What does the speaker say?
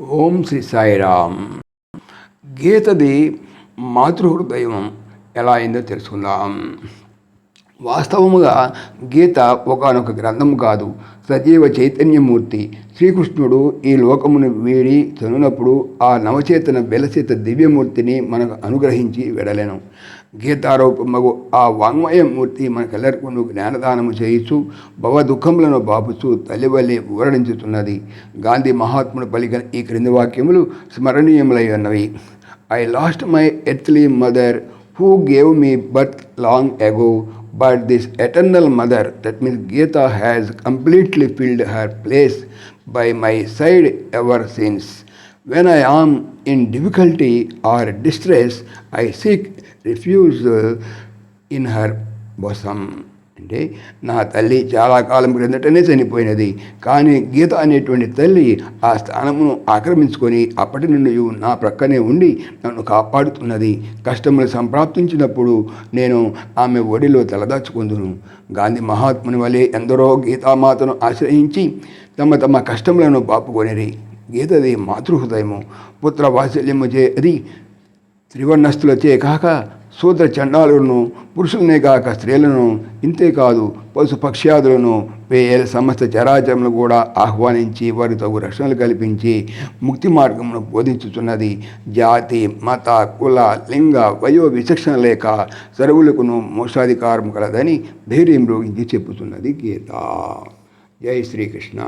ఓం శ్రీ సాయిరామ్. గీతది మాతృహృదయం ఎలా అయిందో తెలుసుకుందాం. వాస్తవముగా గీత ఒకనొక గ్రంథం కాదు. సజీవ చైతన్యమూర్తి శ్రీకృష్ణుడు ఈ లోకమును వీడి చనునప్పుడు ఆ నవచేతన బెలచేత దివ్యమూర్తిని మనకు అనుగ్రహించి వెడలేను. గీతారూపమగు ఆ వాంగ్మయమూర్తి మనకెల్లరికూ జ్ఞానదానము చేయిస్తూ భవ దుఃఖములను బాపుచూ తల్లివల్లి ఊరడించుతున్నది గాంధీ మహాత్ముడు పలికిన ఈ క్రింది వాక్యములు స్మరణీయములై ఉన్నవి I lost my earthly mother who gave me birth long ago, but this eternal mother, that means Gita, has completely filled her place by my side ever since. When I am in difficulty or distress, I seek refuge in her bosom. అంటే నా తల్లి చాలా కాలం క్రిందటనే చనిపోయినది. కానీ గీత అనేటువంటి తల్లి ఆ స్థానమును ఆక్రమించుకొని అప్పటి నుండి నా ప్రక్కనే ఉండి నన్ను కాపాడుతున్నది. కష్టములు సంప్రాప్తించినప్పుడు నేను ఆమె ఒడిలో తలదాచుకుందును. గాంధీ మహాత్ముని వలె ఎందరో గీతామాతను ఆశ్రయించి తమ తమ కష్టములను పాపుకొనిరి గీతది మాతృహృదయము. పుత్ర వాత్సల్యము చే అది త్రివర్ణస్తులచే కాక శూద్ర చండాలను పురుషులనే కాక స్త్రీలను ఇంతేకాదు పశు పక్ష్యాదులను వేల సమస్త చరాచరములు కూడా ఆహ్వానించి వారి తగు రక్షణలు కల్పించి ముక్తి మార్గమును బోధించుతున్నది జాతి మత కుల లింగ వయో విచక్షణ లేక సరువులకును మోసాధికారం కలదని ధైర్యం రోగించి చెప్పుతున్నది గీత. జై శ్రీకృష్ణ.